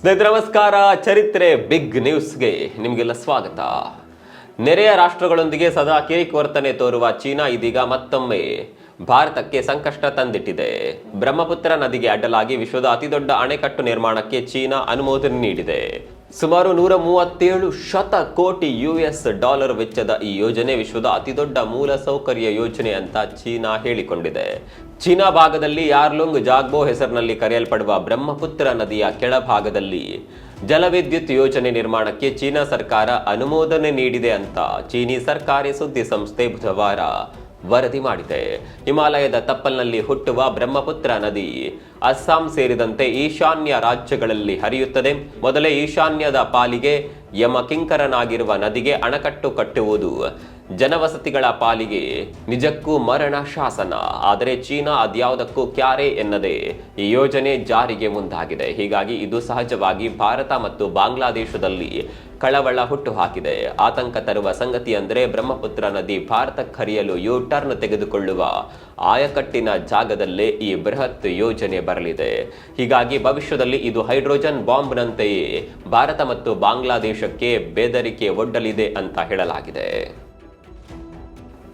ಸ್ನೇಹಿತರೆ, ನಮಸ್ಕಾರ. ಚರಿತ್ರೆ ಬಿಗ್ ನ್ಯೂಸ್ಗೆ ನಿಮಗೆಲ್ಲ ಸ್ವಾಗತ. ನೆರೆಯ ರಾಷ್ಟ್ರಗಳೊಂದಿಗೆ ಸದಾ ಕಿರಿಕುವರ್ತನೆ ತೋರುವ ಚೀನಾ ಇದೀಗ ಮತ್ತೊಮ್ಮೆ ಭಾರತಕ್ಕೆ ಸಂಕಷ್ಟ ತಂದಿಟ್ಟಿದೆ. ಬ್ರಹ್ಮಪುತ್ರ ನದಿಗೆ ಅಡ್ಡಲಾಗಿ ವಿಶ್ವದ ಅತಿದೊಡ್ಡ ಅಣೆಕಟ್ಟು ನಿರ್ಮಾಣಕ್ಕೆ ಚೀನಾ ಅನುಮೋದನೆ ನೀಡಿದೆ. ಸುಮಾರು ನೂರ ಮೂವತ್ತೇಳು ಶತ ಕೋಟಿ ಯುಎಸ್ ಡಾಲರ್ ವೆಚ್ಚದ ಈ ಯೋಜನೆ ವಿಶ್ವದ ಅತಿದೊಡ್ಡ ಮೂಲಸೌಕರ್ಯ ಯೋಜನೆ ಅಂತ ಚೀನಾ ಹೇಳಿಕೊಂಡಿದೆ. ಚೀನಾ ಭಾಗದಲ್ಲಿ ಯಾರ್ಲುಂಗ್ ಜಾಗ್ಬೋ ಹೆಸರಿನಲ್ಲಿ ಕರೆಯಲ್ಪಡುವ ಬ್ರಹ್ಮಪುತ್ರ ನದಿಯ ಕೆಳಭಾಗದಲ್ಲಿ ಜಲವಿದ್ಯುತ್ ಯೋಜನೆ ನಿರ್ಮಾಣಕ್ಕೆ ಚೀನಾ ಸರ್ಕಾರ ಅನುಮೋದನೆ ನೀಡಿದೆ ಅಂತ ಚೀನಿ ಸರ್ಕಾರಿ ಸುದ್ದಿ ಸಂಸ್ಥೆ ಬುಧವಾರ ವರದಿ ಮಾಡಿದೆ. ಹಿಮಾಲಯದ ತಪ್ಪಲ್ನಲ್ಲಿ ಹುಟ್ಟುವ ಬ್ರಹ್ಮಪುತ್ರ ನದಿ ಅಸ್ಸಾಂ ಸೇರಿದಂತೆ ಈಶಾನ್ಯ ರಾಜ್ಯಗಳಲ್ಲಿ ಹರಿಯುತ್ತದೆ. ಮೊದಲೇ ಈಶಾನ್ಯದ ಪಾಲಿಗೆ ಯಮಕಿಂಕರನಾಗಿರುವ ನದಿಗೆ ಅಣಕಟ್ಟು ಕಟ್ಟುವುದು. ಜನವಸತಿಗಳ ಪಾಲಿಗೆ ನಿಜಕ್ಕೂ ಮರಣ ಶಾಸನ. ಆದರೆ ಚೀನಾ ಅದ್ಯಾವುದಕ್ಕೂ ಕ್ಯಾರೆ ಎನ್ನದೆ ಈ ಯೋಜನೆ ಜಾರಿಗೆ ಮುಂದಾಗಿದೆ. ಹೀಗಾಗಿ ಇದು ಸಹಜವಾಗಿ ಭಾರತ ಮತ್ತು ಬಾಂಗ್ಲಾದೇಶದಲ್ಲಿ ಕಳವಳ ಹುಟ್ಟು ಹಾಕಿದೆ ಆತಂಕ ತರುವ ಸಂಗತಿ ಅಂದರೆ ಬ್ರಹ್ಮಪುತ್ರ ನದಿ ಭಾರತಕ್ಕೆ ಹರಿಯಲು ಯು ಟರ್ನ್ ತೆಗೆದುಕೊಳ್ಳುವ ಆಯಕಟ್ಟಿನ ಜಾಗದಲ್ಲೇ ಈ ಬೃಹತ್ ಯೋಜನೆ ಬರಲಿದೆ. ಹೀಗಾಗಿ ಭವಿಷ್ಯದಲ್ಲಿ ಇದು ಹೈಡ್ರೋಜನ್ ಬಾಂಬ್ನಂತೆಯೇ ಭಾರತ ಮತ್ತು ಬಾಂಗ್ಲಾದೇಶಕ್ಕೆ ಬೆದರಿಕೆ ಒಡ್ಡಲಿದೆ ಅಂತ ಹೇಳಲಾಗಿದೆ.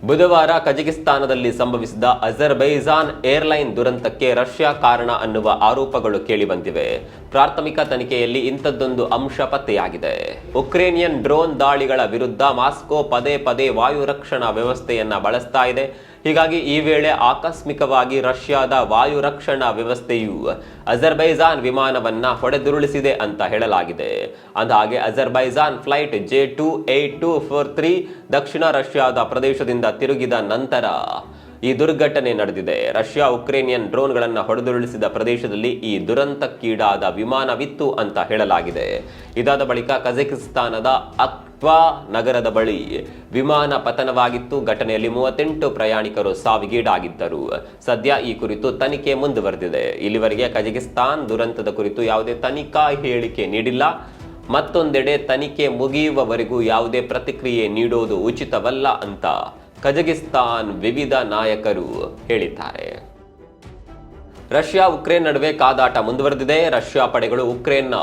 ಬುಧವಾರ ಕಜಕಿಸ್ತಾನದಲ್ಲಿ ಸಂಭವಿಸಿದ ಅಜರ್ಬೈಜಾನ್ ಏರ್ಲೈನ್ ದುರಂತಕ್ಕೆ ರಷ್ಯಾ ಕಾರಣ ಅನ್ನುವ ಆರೋಪಗಳು ಕೇಳಿಬಂದಿವೆ. ಪ್ರಾಥಮಿಕ ತನಿಖೆಯಲ್ಲಿ ಇಂಥದ್ದೊಂದು ಅಂಶ ಪತ್ತೆಯಾಗಿದೆ. ಉಕ್ರೇನಿಯನ್ ಡ್ರೋನ್ ದಾಳಿಗಳ ವಿರುದ್ಧ ಮಾಸ್ಕೋ ಪದೇ ಪದೇ ವಾಯು ರಕ್ಷಣಾ ವ್ಯವಸ್ಥೆಯನ್ನ ಬಳಸ್ತಾ ಇದೆ. ಹೀಗಾಗಿ ಈ ವೇಳೆ ಆಕಸ್ಮಿಕವಾಗಿ ರಷ್ಯಾದ ವಾಯು ರಕ್ಷಣಾ ವ್ಯವಸ್ಥೆಯು ಅಜರ್ಬೈಜಾನ್ ವಿಮಾನವನ್ನ ಹೊಡೆದುರುಳಿಸಿದೆ ಅಂತ ಹೇಳಲಾಗಿದೆ. ಅಂದಹಾಗೆ Azerbaijan flight J two eight two four three ದಕ್ಷಿಣ ರಷ್ಯಾದ ಪ್ರದೇಶದಿಂದ ತಿರುಗಿದ ನಂತರ ಈ ದುರ್ಘಟನೆ ನಡೆದಿದೆ. ರಷ್ಯಾ ಉಕ್ರೇನಿಯನ್ ಡ್ರೋನ್ಗಳನ್ನು ಹೊಡೆದುರುಳಿಸಿದ ಪ್ರದೇಶದಲ್ಲಿ ಈ ದುರಂತಕ್ಕೀಡಾದ ವಿಮಾನವಿತ್ತು ಅಂತ ಹೇಳಲಾಗಿದೆ. ಇದಾದ ಬಳಿಕ ಕಜಕಿಸ್ತಾನದ ಅಕ್ವಾ ನಗರದ ಬಳಿ ವಿಮಾನ ಪತನವಾಗಿತ್ತು. ಘಟನೆಯಲ್ಲಿ ಮೂವತ್ತೆಂಟು ಪ್ರಯಾಣಿಕರು ಸಾವಿಗೀಡಾಗಿದ್ದರು. ಸದ್ಯ ಈ ಕುರಿತು ತನಿಖೆ ಮುಂದುವರೆದಿದೆ. ಇಲ್ಲಿವರೆಗೆ ಕಜಕಿಸ್ತಾನ್ ದುರಂತದ ಕುರಿತು ಯಾವುದೇ ತನಿಖಾ ಹೇಳಿಕೆ ನೀಡಿಲ್ಲ. ಮತ್ತೊಂದೆಡೆ ತನಿಖೆ ಮುಗಿಯುವವರೆಗೂ ಯಾವುದೇ ಪ್ರತಿಕ್ರಿಯೆ ನೀಡೋದು ಉಚಿತವಲ್ಲ ಅಂತ ಕಜಕಿಸ್ತಾನ್ ವಿವಿಧ ನಾಯಕರು ಹೇಳಿದ್ದಾರೆ. ರಷ್ಯಾ ಉಕ್ರೇನ್ ನಡುವೆ ಕಾದಾಟ ಮುಂದುವರೆದಿದೆ. ರಷ್ಯಾ ಪಡೆಗಳು ಉಕ್ರೇನ್ನ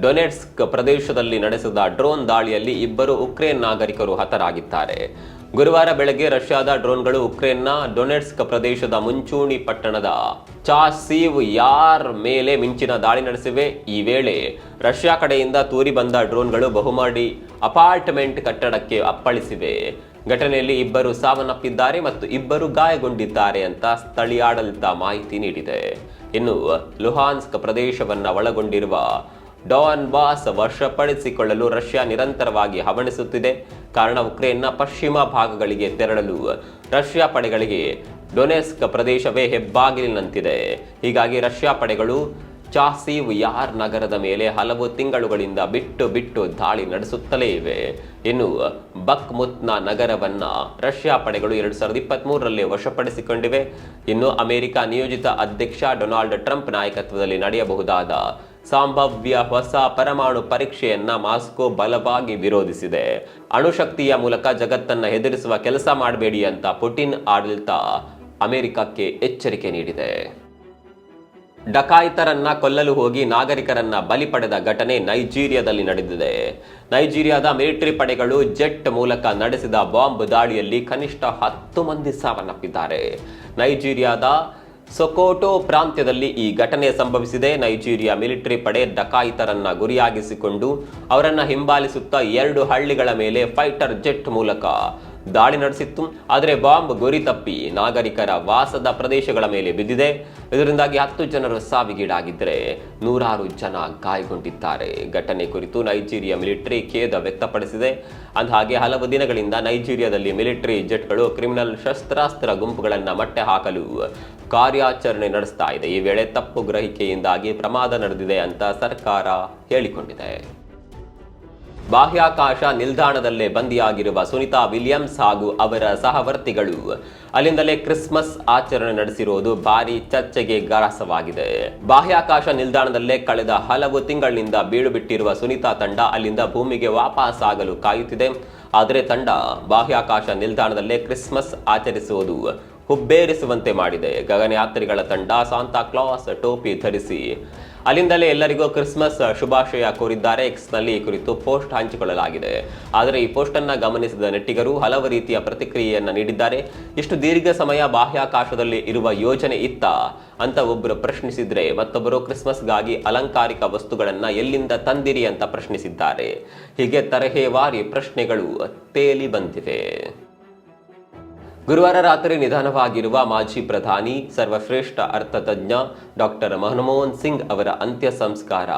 ಡೊನೆಟ್ಸ್ಕ್ ಪ್ರದೇಶದಲ್ಲಿ ನಡೆಸಿದ ಡ್ರೋನ್ ದಾಳಿಯಲ್ಲಿ ಇಬ್ಬರು ಉಕ್ರೇನ್ ನಾಗರಿಕರು ಹತರಾಗಿದ್ದಾರೆ. ಗುರುವಾರ ಬೆಳಗ್ಗೆ ರಷ್ಯಾದ ಡ್ರೋನ್ಗಳು ಉಕ್ರೇನ್ನ ಡೊನೆಟ್ಸ್ಕ್ ಪ್ರದೇಶದ ಮುಂಚೂಣಿ ಪಟ್ಟಣದ ಚಾಸೀವ್ ಯಾರ್ ಮೇಲೆ ಮಿಂಚಿನ ದಾಳಿ ನಡೆಸಿವೆ. ಈ ವೇಳೆ ರಷ್ಯಾ ಕಡೆಯಿಂದ ತೂರಿ ಬಂದ ಡ್ರೋನ್ಗಳು ಬಹುಮಾಡಿ ಅಪಾರ್ಟ್ಮೆಂಟ್ ಕಟ್ಟಡಕ್ಕೆ ಅಪ್ಪಳಿಸಿವೆ. ಘಟನೆಯಲ್ಲಿ ಇಬ್ಬರು ಸಾವನ್ನಪ್ಪಿದ್ದಾರೆ ಮತ್ತು ಇಬ್ಬರು ಗಾಯಗೊಂಡಿದ್ದಾರೆ ಅಂತ ಸ್ಥಳೀಯಾಡಳಿತ ಮಾಹಿತಿ ನೀಡಿದೆ. ಇನ್ನು ಲುಹಾನ್ಸ್ಕ್ ಪ್ರದೇಶವನ್ನ ಒಳಗೊಂಡಿರುವ ಡಾನ್ ಬಾಸ್ ವಶಪಡಿಸಿಕೊಳ್ಳಲು ರಷ್ಯಾ ನಿರಂತರವಾಗಿ ಹವಣಿಸುತ್ತಿದೆ. ಕಾರಣ ಉಕ್ರೇನ್ನ ಪಶ್ಚಿಮ ಭಾಗಗಳಿಗೆ ತೆರಳಲು ರಷ್ಯಾ ಪಡೆಗಳಿಗೆ ಡೊನೆಸ್ಕ್ ಪ್ರದೇಶವೇ ಹೆಬ್ಬಾಗಿಲಿನಂತಿದೆ. ಹೀಗಾಗಿ ರಷ್ಯಾ ಪಡೆಗಳು ಚಾಸೀವ್ ವಿಯಾರ್ ನಗರದ ಮೇಲೆ ಹಲವು ತಿಂಗಳುಗಳಿಂದ ಬಿಟ್ಟು ಬಿಟ್ಟು ದಾಳಿ ನಡೆಸುತ್ತಲೇ ಇವೆ. ಇನ್ನು ಬಕ್ಮುತ್ನ ನಗರವನ್ನ ರಷ್ಯಾ ಪಡೆಗಳು ಎರಡು ಸಾವಿರದ ಇಪ್ಪತ್ತ್ ಮೂರರಲ್ಲಿ ವಶಪಡಿಸಿಕೊಂಡಿವೆ. ಇನ್ನು ಅಮೆರಿಕ ನಿಯೋಜಿತ ಅಧ್ಯಕ್ಷ ಡೊನಾಲ್ಡ್ ಟ್ರಂಪ್ ನಾಯಕತ್ವದಲ್ಲಿ ನಡೆಯಬಹುದಾದ ಸಂಭವ್ಯ ಹೊಸ ಪರಮಾಣು ಪರೀಕ್ಷೆಯನ್ನ ಮಾಸ್ಕೋ ಬಲವಾಗಿ ವಿರೋಧಿಸಿದೆ. ಅಣುಶಕ್ತಿಯ ಮೂಲಕ ಜಗತ್ತನ್ನ ಹೆದರಿಸುವ ಕೆಲಸ ಮಾಡಬೇಡಿ ಅಂತ ಪುಟಿನ್ ಆಡಳಿತ ಅಮೆರಿಕಕ್ಕೆ ಎಚ್ಚರಿಕೆ ನೀಡಿದೆ. ಡಕಾಯಿತರನ್ನ ಕೊಲ್ಲಲು ಹೋಗಿ ನಾಗರಿಕರನ್ನ ಬಲಿ ಪಡೆದ ಘಟನೆ ನೈಜೀರಿಯಾದಲ್ಲಿ ನಡೆದಿದೆ. ನೈಜೀರಿಯಾದ ಮಿಲಿಟರಿ ಪಡೆಗಳು ಜೆಟ್ ಮೂಲಕ ನಡೆಸಿದ ಬಾಂಬ್ ದಾಳಿಯಲ್ಲಿ ಕನಿಷ್ಠ ಹತ್ತು ಮಂದಿ ಸಾವನ್ನಪ್ಪಿದ್ದಾರೆ. ನೈಜೀರಿಯಾದ ಸೊಕೋಟೋ ಪ್ರಾಂತ್ಯದಲ್ಲಿ ಈ ಘಟನೆ ಸಂಭವಿಸಿದೆ. ನೈಜೀರಿಯಾ ಮಿಲಿಟರಿ ಪಡೆ ಡಕಾಯಿತರನ್ನ ಗುರಿಯಾಗಿಸಿಕೊಂಡು ಅವರನ್ನ ಹಿಂಬಾಲಿಸುತ್ತಾ ಎರಡು ಹಳ್ಳಿಗಳ ಮೇಲೆ ಫೈಟರ್ ಜೆಟ್ ಮೂಲಕ ದಾಳಿ ನಡೆಸಿತ್ತು. ಆದರೆ ಬಾಂಬ್ ಗುರಿ ತಪ್ಪಿ ನಾಗರಿಕರ ವಾಸದ ಪ್ರದೇಶಗಳ ಮೇಲೆ ಬಿದ್ದಿದೆ. ಇದರಿಂದಾಗಿ ಹತ್ತು ಜನರು ಸಾವಿಗೀಡಾಗಿದ್ದರೆ ನೂರಾರು ಜನ ಗಾಯಗೊಂಡಿದ್ದಾರೆ. ಘಟನೆ ಕುರಿತು ನೈಜೀರಿಯಾ ಮಿಲಿಟರಿ ಖೇದ ವ್ಯಕ್ತಪಡಿಸಿದೆ. ಅಂದಹಾಗೆ ಹಲವು ದಿನಗಳಿಂದ ನೈಜೀರಿಯಾದಲ್ಲಿ ಮಿಲಿಟರಿ ಜೆಟ್ಗಳು ಕ್ರಿಮಿನಲ್ ಶಸ್ತ್ರಾಸ್ತ್ರ ಗುಂಪುಗಳನ್ನು ಮಟ್ಟೆ ಹಾಕಲು ಕಾರ್ಯಾಚರಣೆ ನಡೆಸ್ತಾ ಇದೆ. ಈ ವೇಳೆ ತಪ್ಪು ಗ್ರಹಿಕೆಯಿಂದಾಗಿ ಪ್ರಮಾದ ನಡೆದಿದೆ ಅಂತ ಸರ್ಕಾರ ಹೇಳಿಕೊಂಡಿದೆ. ಬಾಹ್ಯಾಕಾಶ ನಿಲ್ದಾಣದಲ್ಲೇ ಬಂದಿಯಾಗಿರುವ ಸುನಿತಾ ವಿಲಿಯಮ್ಸ್ ಹಾಗೂ ಅವರ ಸಹವರ್ತಿಗಳು. ಅಲ್ಲಿಂದಲೇ ಕ್ರಿಸ್ಮಸ್ ಆಚರಣೆ ನಡೆಸಿರುವುದು ಭಾರಿ ಚರ್ಚೆಗೆ ಗ್ರಾಸವಾಗಿದೆ. ಬಾಹ್ಯಾಕಾಶ ನಿಲ್ದಾಣದಲ್ಲೇ ಕಳೆದ ಹಲವು ತಿಂಗಳಿನಿಂದ ಬೀಳುಬಿಟ್ಟಿರುವ ಸುನಿತಾ ತಂಡ ಅಲ್ಲಿಂದ ಭೂಮಿಗೆ ವಾಪಸ್ ಆಗಲು ಕಾಯುತ್ತಿದೆ. ಆದರೆ ತಂಡ ಬಾಹ್ಯಾಕಾಶ ನಿಲ್ದಾಣದಲ್ಲೇ ಕ್ರಿಸ್ಮಸ್ ಆಚರಿಸುವುದು ಹುಬ್ಬೇರಿಸುವಂತೆ ಮಾಡಿದೆ. ಗಗನಯಾತ್ರಿಗಳ ತಂಡ ಸಾಂತಾ ಕ್ಲಾಸ್ ಟೋಪಿ ಧರಿಸಿ ಅಲ್ಲಿಂದಲೇ ಎಲ್ಲರಿಗೂ ಕ್ರಿಸ್ಮಸ್ ಶುಭಾಶಯ ಕೋರಿದ್ದಾರೆ. ಎಕ್ಸ್ನಲ್ಲಿ ಈ ಕುರಿತು ಪೋಸ್ಟ್ ಹಂಚಿಕೊಳ್ಳಲಾಗಿದೆ. ಆದರೆ ಈ ಪೋಸ್ಟ್ ಅನ್ನ ಗಮನಿಸಿದ ನೆಟ್ಟಿಗರು ಹಲವು ರೀತಿಯ ಪ್ರತಿಕ್ರಿಯೆಯನ್ನ ನೀಡಿದ್ದಾರೆ. ಇಷ್ಟು ದೀರ್ಘ ಸಮಯ ಬಾಹ್ಯಾಕಾಶದಲ್ಲಿ ಇರುವ ಯೋಜನೆ ಇತ್ತ? ಅಂತ ಒಬ್ಬರು ಪ್ರಶ್ನಿಸಿದ್ರೆ ಮತ್ತೊಬ್ಬರು ಕ್ರಿಸ್ಮಸ್ಗಾಗಿ ಅಲಂಕಾರಿಕ ವಸ್ತುಗಳನ್ನ ಎಲ್ಲಿಂದ ತಂದಿರಿ ಅಂತ ಪ್ರಶ್ನಿಸಿದ್ದಾರೆ. ಹೀಗೆ ತರಹೇವಾರಿ ಪ್ರಶ್ನೆಗಳು ತೇಲಿ ಬಂದಿವೆ. ಗುರುವಾರ ರಾತ್ರಿ ನಿಧನವಾಗಿರುವ ಮಾಜಿ ಪ್ರಧಾನಿ, ಸರ್ವಶ್ರೇಷ್ಠ ಅರ್ಥತಜ್ಞ ಡಾಕ್ಟರ್ ಮನಮೋಹನ್ ಸಿಂಗ್ ಅವರ ಅಂತ್ಯ ಸಂಸ್ಕಾರ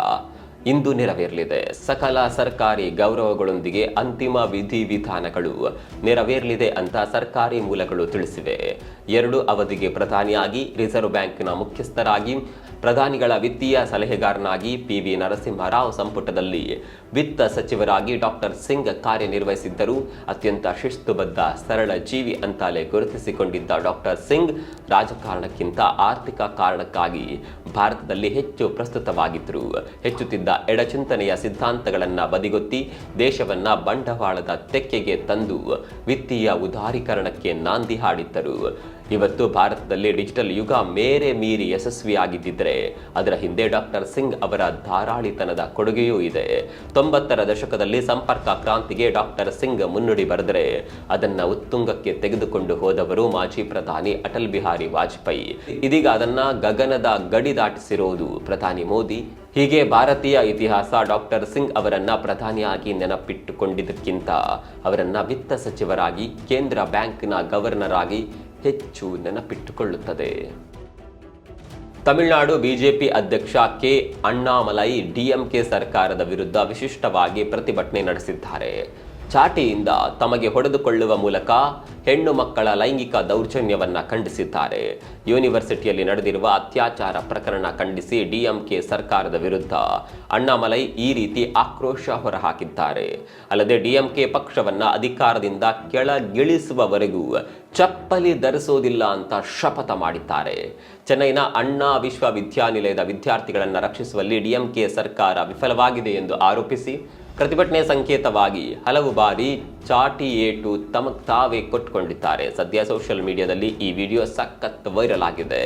ಇಂದು ನೆರವೇರಲಿದೆ. ಸಕಲ ಸರ್ಕಾರಿ ಗೌರವಗಳೊಂದಿಗೆ ಅಂತಿಮ ವಿಧಿವಿಧಾನಗಳು ನೆರವೇರಲಿದೆ ಅಂತ ಸರ್ಕಾರಿ ಮೂಲಗಳು ತಿಳಿಸಿವೆ. ಎರಡು ಅವಧಿಗೆ ಪ್ರಧಾನಿಯಾಗಿ ರಿಸರ್ವ್ ಬ್ಯಾಂಕ್ನ ಮುಖ್ಯಸ್ಥರಾಗಿ ಪ್ರಧಾನಿಗಳ ವಿತ್ತೀಯ ಸಲಹೆಗಾರನಾಗಿ ಪಿ ವಿ ನರಸಿಂಹರಾವ್ ಸಂಪುಟದಲ್ಲಿ ವಿತ್ತ ಸಚಿವರಾಗಿ ಡಾಕ್ಟರ್ ಸಿಂಗ್ ಕಾರ್ಯನಿರ್ವಹಿಸಿದ್ದರು. ಅತ್ಯಂತ ಶಿಸ್ತುಬದ್ಧ, ಸರಳ ಜೀವಿ ಅಂತಾಲೆ ಗುರುತಿಸಿಕೊಂಡಿದ್ದ ಡಾಕ್ಟರ್ ಸಿಂಗ್ ರಾಜಕಾರಣಕ್ಕಿಂತ ಆರ್ಥಿಕ ಕಾರಣಕ್ಕಾಗಿ ಭಾರತದಲ್ಲಿ ಹೆಚ್ಚು ಪ್ರಸ್ತುತವಾಗಿದ್ದರು. ಹೆಚ್ಚುತ್ತಿದ್ದ ಎಡಚಿಂತನೆಯ ಸಿದ್ಧಾಂತಗಳನ್ನು ಬದಿಗೊತ್ತಿ ದೇಶವನ್ನು ಬಂಡವಾಳದ ತೆಕ್ಕೆಗೆ ತಂದು ವಿತ್ತೀಯ ಉದಾರೀಕರಣಕ್ಕೆ ನಾಂದಿ ಹಾಡಿದ್ದರು. ಇವತ್ತು ಭಾರತದಲ್ಲಿ ಡಿಜಿಟಲ್ ಯುಗ ಮೇರೆ ಮೀರಿ ಯಶಸ್ವಿಯಾಗಿದ್ದಿದ್ರೆ ಅದರ ಹಿಂದೆ ಡಾಕ್ಟರ್ ಸಿಂಗ್ ಅವರ ಧಾರಾಳಿತನದ ಕೊಡುಗೆಯೂ ಇದೆ. ತೊಂಬತ್ತರ ದಶಕದಲ್ಲಿ ಸಂಪರ್ಕ ಕ್ರಾಂತಿಗೆ ಡಾಕ್ಟರ್ ಸಿಂಗ್ ಮುನ್ನುಡಿ ಬರೆದರೆ ಅದನ್ನ ಉತ್ತುಂಗಕ್ಕೆ ತೆಗೆದುಕೊಂಡು ಹೋದವರು ಮಾಜಿ ಪ್ರಧಾನಿ ಅಟಲ್ ಬಿಹಾರಿ ವಾಜಪೇಯಿ. ಇದೀಗ ಅದನ್ನ ಗಗನದ ಗಡಿ ದಾಟಿಸಿರುವುದು ಪ್ರಧಾನಿ ಮೋದಿ. ಹೀಗೆ ಭಾರತೀಯ ಇತಿಹಾಸ ಡಾಕ್ಟರ್ ಸಿಂಗ್ ಅವರನ್ನ ಪ್ರಧಾನಿಯಾಗಿ ನೆನಪಿಟ್ಟುಕೊಂಡಿದ್ದಕ್ಕಿಂತ ಅವರನ್ನ ವಿತ್ತ ಸಚಿವರಾಗಿ, ಕೇಂದ್ರ ಬ್ಯಾಂಕ್ನ ಗವರ್ನರ್ ಆಗಿ ಹೆಚ್ಚು ನೆನಪಿಟ್ಟುಕೊಳ್ಳುತ್ತದೆ. ತಮಿಳುನಾಡು ಬಿಜೆಪಿ ಅಧ್ಯಕ್ಷ ಕೆ. ಅಣ್ಣಾಮಲೈ ಡಿಎಂಕೆ ಸರ್ಕಾರದ ವಿರುದ್ಧ ವಿಶಿಷ್ಟವಾಗಿ ಪ್ರತಿಭಟನೆ ನಡೆಸಿದ್ದಾರೆ. ಚಾಟಿಯಿಂದ ತಮಗೆ ಹೊಡೆದುಕೊಳ್ಳುವ ಮೂಲಕ ಹೆಣ್ಣು ಮಕ್ಕಳ ಲೈಂಗಿಕ ದೌರ್ಜನ್ಯವನ್ನು ಖಂಡಿಸಿದ್ದಾರೆ. ಯೂನಿವರ್ಸಿಟಿಯಲ್ಲಿ ನಡೆದಿರುವ ಅತ್ಯಾಚಾರ ಪ್ರಕರಣ ಖಂಡಿಸಿ ಡಿಎಂಕೆ ಸರ್ಕಾರದ ವಿರುದ್ಧ ಅಣ್ಣಾಮಲೈ ಈ ರೀತಿ ಆಕ್ರೋಶ ಹೊರಹಾಕಿದ್ದಾರೆ. ಅಲ್ಲದೆ ಡಿಎಂಕೆ ಪಕ್ಷವನ್ನ ಅಧಿಕಾರದಿಂದ ಕೆಳಗಿಳಿಸುವವರೆಗೂ ಚಪ್ಪಲಿ ಧರಿಸೋದಿಲ್ಲ ಅಂತ ಶಪಥ ಮಾಡಿದ್ದಾರೆ. ಚೆನ್ನೈನ ಅಣ್ಣಾ ವಿಶ್ವವಿದ್ಯಾನಿಲಯದ ವಿದ್ಯಾರ್ಥಿಗಳನ್ನು ರಕ್ಷಿಸುವಲ್ಲಿ ಡಿಎಂಕೆ ಸರ್ಕಾರ ವಿಫಲವಾಗಿದೆ ಎಂದು ಆರೋಪಿಸಿ ಪ್ರತಿಭಟನೆ ಸಂಕೇತವಾಗಿ ಹಲವು ಬಾರಿ ಚಾಟಿ ಏಟು ತಮಗೆ ತಾವೇ ಕೊಟ್ಕೊಂಡಿದ್ದಾರೆ. ಸದ್ಯ ಸೋಷಿಯಲ್ ಮೀಡಿಯಾದಲ್ಲಿ ಈ ವಿಡಿಯೋ ಸಖತ್ ವೈರಲ್ ಆಗಿದೆ.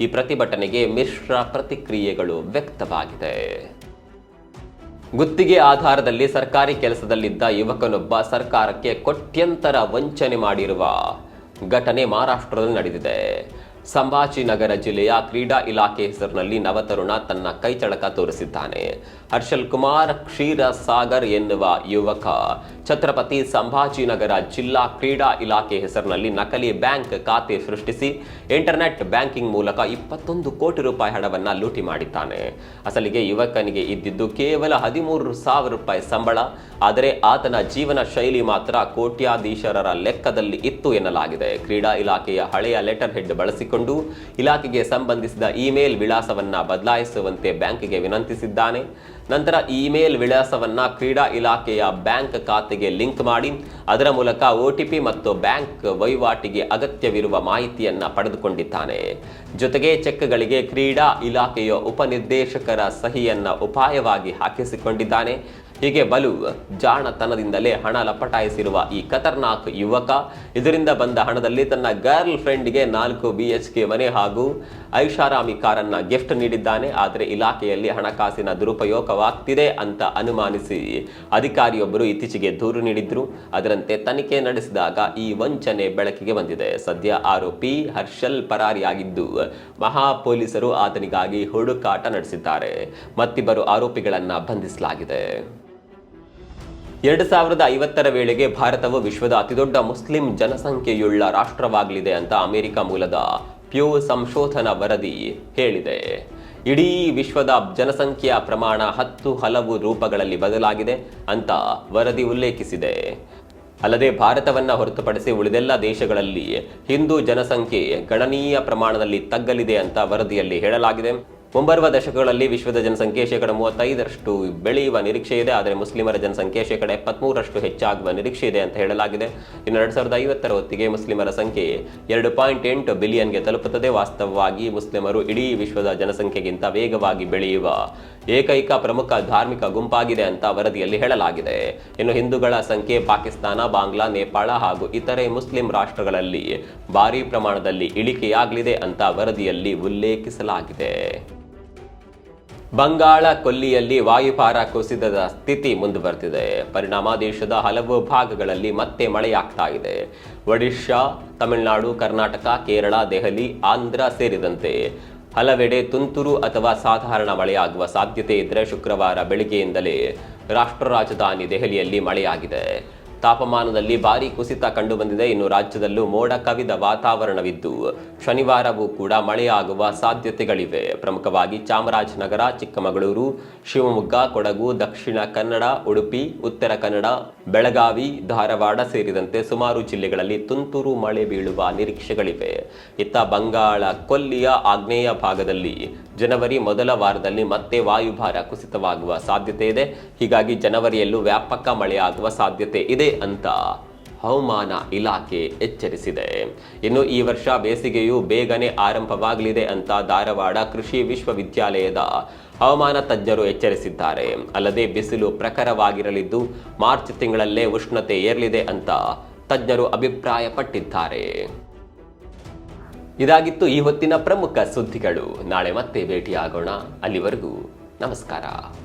ಈ ಪ್ರತಿಭಟನೆಗೆ ಮಿಶ್ರ ಪ್ರತಿಕ್ರಿಯೆಗಳು ವ್ಯಕ್ತವಾಗಿದೆ. ಗುತ್ತಿಗೆ ಆಧಾರದಲ್ಲಿ ಸರ್ಕಾರಿ ಕೆಲಸದಲ್ಲಿದ್ದ ಯುವಕನೊಬ್ಬ ಸರ್ಕಾರಕ್ಕೆ ಕೋಟ್ಯಂತರ ವಂಚನೆ ಮಾಡಿರುವ ಘಟನೆ ಮಹಾರಾಷ್ಟ್ರದಲ್ಲಿ ನಡೆದಿದೆ. ಸಂಭಾಜಿನಗರ ಜಿಲ್ಲೆಯ ಕ್ರೀಡಾ ಇಲಾಖೆ ಹೆಸರಿನಲ್ಲಿ ನವತರುಣ ತನ್ನ ಕೈಚಳಕ ತೋರಿಸಿದ್ದಾನೆ. ಹರ್ಷಲ್ ಕುಮಾರ್ ಕ್ಷೀರಸಾಗರ್ ಎನ್ನುವ ಯುವಕ. ಛತ್ರಪತಿ ಸಂಭಾಜಿನಗರ ಜಿಲ್ಲಾ ಕ್ರೀಡಾ ಇಲಾಖೆ ಹೆಸರಿನಲ್ಲಿ ನಕಲಿ ಬ್ಯಾಂಕ್ ಖಾತೆ ಸೃಷ್ಟಿಸಿ ಇಂಟರ್ನೆಟ್ ಬ್ಯಾಂಕಿಂಗ್ ಮೂಲಕ ಇಪ್ಪತ್ತೊಂದು ಕೋಟಿ ರೂಪಾಯಿ ಹಣವನ್ನು ಲೂಟಿ ಮಾಡಿದ್ದಾನೆ. ಅಸಲಿಗೆ ಯುವಕನಿಗೆ ಇದ್ದಿದ್ದು ಕೇವಲ ಹದಿಮೂರು ಸಾವಿರ ರೂಪಾಯಿ ಸಂಬಳ. ಆದರೆ ಆತನ ಜೀವನ ಶೈಲಿ ಮಾತ್ರ ಕೋಟ್ಯಾಧೀಶರರ ಲೆಕ್ಕದಲ್ಲಿ ಇತ್ತು ಎನ್ನಲಾಗಿದೆ. ಕ್ರೀಡಾ ಇಲಾಖೆಯ ಹಳೆಯ ಲೆಟರ್ ಹೆಡ್ ಬಳಸಿಕೊಂಡು ಇಲಾಖೆಗೆ ಸಂಬಂಧಿಸಿದ ಇಮೇಲ್ ವಿಳಾಸವನ್ನು ಬದಲಾಯಿಸುವಂತೆ ಬ್ಯಾಂಕಿಗೆ ವಿನಂತಿಸಿದ್ದಾನೆ. ನಂತರ ಇಮೇಲ್ ವಿಳಾಸವನ್ನ ಕ್ರೀಡಾ ಇಲಾಖೆಯ ಬ್ಯಾಂಕ್ ಖಾತೆಗೆ ಲಿಂಕ್ ಮಾಡಿ, ಅದರ ಮೂಲಕ ಒಟಿಪಿ ಮತ್ತು ಬ್ಯಾಂಕ್ ವಹಿವಾಟಿಗೆ ಅಗತ್ಯವಿರುವ ಮಾಹಿತಿಯನ್ನು ಪಡೆದುಕೊಂಡಿದ್ದಾನೆ. ಜೊತೆಗೆ ಚೆಕ್ಗಳಿಗೆ ಕ್ರೀಡಾ ಇಲಾಖೆಯ ಉಪನಿರ್ದೇಶಕರ ಸಹಿಯನ್ನು ಉಪಾಯವಾಗಿ ಹಾಕಿಸಿಕೊಂಡಿದ್ದಾನೆ. ಹೀಗೆ ಬಲು ಜಾಣತನದಿಂದಲೇ ಹಣ ಲಪಟಾಯಿಸಿರುವ ಈ ಖತರ್ನಾಕ್ ಯುವಕ, ಇದರಿಂದ ಬಂದ ಹಣದಲ್ಲಿ ತನ್ನ ಗರ್ಲ್ ಫ್ರೆಂಡ್ಗೆ ನಾಲ್ಕು ಬಿ ಎಚ್ ಕೆ ಮನೆ ಹಾಗೂ ಐಷಾರಾಮಿ ಕಾರನ್ನ ಗಿಫ್ಟ್ ನೀಡಿದ್ದಾನೆ. ಆದರೆ ಇಲಾಖೆಯಲ್ಲಿ ಹಣಕಾಸಿನ ದುರುಪಯೋಗವಾಗ್ತಿದೆ ಅಂತ ಅನುಮಾನಿಸಿ ಅಧಿಕಾರಿಯೊಬ್ಬರು ಇತ್ತೀಚೆಗೆ ದೂರು ನೀಡಿದ್ರು. ಅದರಂತೆ ತನಿಖೆ ನಡೆಸಿದಾಗ ಈ ವಂಚನೆ ಬೆಳಕಿಗೆ ಬಂದಿದೆ. ಸದ್ಯ ಆರೋಪಿ ಹರ್ಷಲ್ ಪರಾರಿಯಾಗಿದ್ದು, ಮಹಾ ಪೊಲೀಸರು ಆತನಿಗಾಗಿ ಹುಡುಕಾಟ ನಡೆಸಿದ್ದಾರೆ. ಮತ್ತಿಬ್ಬರು ಆರೋಪಿಗಳನ್ನು ಬಂಧಿಸಲಾಗಿದೆ. ಎರಡು ಸಾವಿರದ ಐವತ್ತರ ವೇಳೆಗೆ ಭಾರತವು ವಿಶ್ವದ ಅತಿದೊಡ್ಡ ಮುಸ್ಲಿಂ ಜನಸಂಖ್ಯೆಯುಳ್ಳ ರಾಷ್ಟ್ರವಾಗಲಿದೆ ಅಂತ ಅಮೆರಿಕ ಮೂಲದ ಪ್ಯೂ ಸಂಶೋಧನಾ ವರದಿ ಹೇಳಿದೆ. ಇಡೀ ವಿಶ್ವದ ಜನಸಂಖ್ಯೆಯ ಪ್ರಮಾಣ ಹತ್ತು ಹಲವು ರೂಪಗಳಲ್ಲಿ ಬದಲಾಗಿದೆ ಅಂತ ವರದಿ ಉಲ್ಲೇಖಿಸಿದೆ. ಅಲ್ಲದೆ ಭಾರತವನ್ನು ಹೊರತುಪಡಿಸಿ ಉಳಿದೆಲ್ಲ ದೇಶಗಳಲ್ಲಿ ಹಿಂದೂ ಜನಸಂಖ್ಯೆ ಗಣನೀಯ ಪ್ರಮಾಣದಲ್ಲಿ ತಗ್ಗಲಿದೆ ಅಂತ ವರದಿಯಲ್ಲಿ ಹೇಳಲಾಗಿದೆ. ಮುಂಬರುವ ದಶಕಗಳಲ್ಲಿ ವಿಶ್ವದ ಜನಸಂಖ್ಯೆ ಶೇಕಡ ಮೂವತ್ತೈದರಷ್ಟು ಬೆಳೆಯುವ ನಿರೀಕ್ಷೆ ಇದೆ. ಆದರೆ ಮುಸ್ಲಿಮರ ಜನಸಂಖ್ಯೆ ಶೇಕಡ ಎಪ್ಪತ್ಮೂರರಷ್ಟು ಹೆಚ್ಚಾಗುವ ನಿರೀಕ್ಷೆ ಇದೆ ಅಂತ ಹೇಳಲಾಗಿದೆ. ಇನ್ನು ಎರಡು ಸಾವಿರದ ಐವತ್ತರ ಹೊತ್ತಿಗೆ ಮುಸ್ಲಿಮರ ಸಂಖ್ಯೆ ಎರಡು ಪಾಯಿಂಟ್ ಎಂಟು ಬಿಲಿಯನ್ಗೆ ತಲುಪುತ್ತದೆ. ವಾಸ್ತವವಾಗಿ ಮುಸ್ಲಿಮರು ಇಡೀ ವಿಶ್ವದ ಜನಸಂಖ್ಯೆಗಿಂತ ವೇಗವಾಗಿ ಬೆಳೆಯುವ ಏಕೈಕ ಪ್ರಮುಖ ಧಾರ್ಮಿಕ ಗುಂಪಾಗಿದೆ ಅಂತ ವರದಿಯಲ್ಲಿ ಹೇಳಲಾಗಿದೆ. ಇನ್ನು ಹಿಂದೂಗಳ ಸಂಖ್ಯೆ ಪಾಕಿಸ್ತಾನ, ಬಾಂಗ್ಲಾ, ನೇಪಾಳ ಹಾಗೂ ಇತರೆ ಮುಸ್ಲಿಂ ರಾಷ್ಟ್ರಗಳಲ್ಲಿ ಭಾರೀ ಪ್ರಮಾಣದಲ್ಲಿ ಇಳಿಕೆಯಾಗಲಿದೆ ಅಂತ ವರದಿಯಲ್ಲಿ ಉಲ್ಲೇಖಿಸಲಾಗಿದೆ. ಬಂಗಾಳ ಕೊಲ್ಲಿಯಲ್ಲಿ ವಾಯುಭಾರ ಕುಸಿತದ ಸ್ಥಿತಿ ಮುಂದುವರೆದಿದೆ. ಪರಿಣಾಮ ದೇಶದ ಹಲವು ಭಾಗಗಳಲ್ಲಿ ಮತ್ತೆ ಮಳೆಯಾಗ್ತಾ ಇದೆ. ಒಡಿಶಾ, ತಮಿಳುನಾಡು, ಕರ್ನಾಟಕ, ಕೇರಳ, ದೆಹಲಿ, ಆಂಧ್ರ ಸೇರಿದಂತೆ ಹಲವೆಡೆ ತುಂತುರು ಅಥವಾ ಸಾಧಾರಣ ಮಳೆಯಾಗುವ ಸಾಧ್ಯತೆ ಇದ್ದರೆ ಶುಕ್ರವಾರ ಬೆಳಿಗ್ಗೆಯಿಂದಲೇ ರಾಷ್ಟ್ರ ರಾಜಧಾನಿ ದೆಹಲಿಯಲ್ಲಿ ಮಳೆಯಾಗಿದೆ. ತಾಪಮಾನದಲ್ಲಿ ಭಾರಿ ಕುಸಿತ ಕಂಡುಬಂದಿದೆ. ಇನ್ನು ರಾಜ್ಯದಲ್ಲೂ ಮೋಡ ಕವಿದ ವಾತಾವರಣವಿದ್ದು, ಶನಿವಾರವೂ ಕೂಡ ಮಳೆಯಾಗುವ ಸಾಧ್ಯತೆಗಳಿವೆ. ಪ್ರಮುಖವಾಗಿ ಚಾಮರಾಜನಗರ, ಚಿಕ್ಕಮಗಳೂರು, ಶಿವಮೊಗ್ಗ, ಕೊಡಗು, ದಕ್ಷಿಣ ಕನ್ನಡ, ಉಡುಪಿ, ಉತ್ತರ ಕನ್ನಡ, ಬೆಳಗಾವಿ, ಧಾರವಾಡ ಸೇರಿದಂತೆ ಸುಮಾರು ಜಿಲ್ಲೆಗಳಲ್ಲಿ ತುಂತುರು ಮಳೆ ಬೀಳುವ ನಿರೀಕ್ಷೆಗಳಿವೆ. ಇತ್ತ ಬಂಗಾಳ ಕೊಲ್ಲಿಯ ಆಗ್ನೇಯ ಭಾಗದಲ್ಲಿ ಜನವರಿ ಮೊದಲ ವಾರದಲ್ಲಿ ಮತ್ತೆ ವಾಯುಭಾರ ಕುಸಿತವಾಗುವ ಸಾಧ್ಯತೆ ಇದೆ. ಹೀಗಾಗಿ ಜನವರಿಯಲ್ಲೂ ವ್ಯಾಪಕ ಮಳೆಯಾಗುವ ಸಾಧ್ಯತೆ ಇದೆ. ಅಂತ ಹವಾಮಾನ ಇಲಾಖೆ ಎಚ್ಚರಿಸಿದೆ. ಇನ್ನು ಈ ವರ್ಷ ಬೇಸಿಗೆಯು ಬೇಗನೆ ಆರಂಭವಾಗಲಿದೆ ಅಂತ ಧಾರವಾಡ ಕೃಷಿ ವಿಶ್ವವಿದ್ಯಾಲಯದ ಹವಾಮಾನ ತಜ್ಞರು ಎಚ್ಚರಿಸಿದ್ದಾರೆ. ಅಲ್ಲದೆ ಬಿಸಿಲು ಪ್ರಖರವಾಗಿರಲಿದ್ದು ಮಾರ್ಚ್ ತಿಂಗಳಲ್ಲೇ ಉಷ್ಣತೆ ಏರಲಿದೆ ಅಂತ ತಜ್ಞರು ಅಭಿಪ್ರಾಯಪಟ್ಟಿದ್ದಾರೆ. ಇದಾಗಿತ್ತು ಈ ಹೊತ್ತಿನ ಪ್ರಮುಖ ಸುದ್ದಿಗಳು. ನಾಳೆ ಮತ್ತೆ ಭೇಟಿಯಾಗೋಣ. ಅಲ್ಲಿವರೆಗೂ ನಮಸ್ಕಾರ.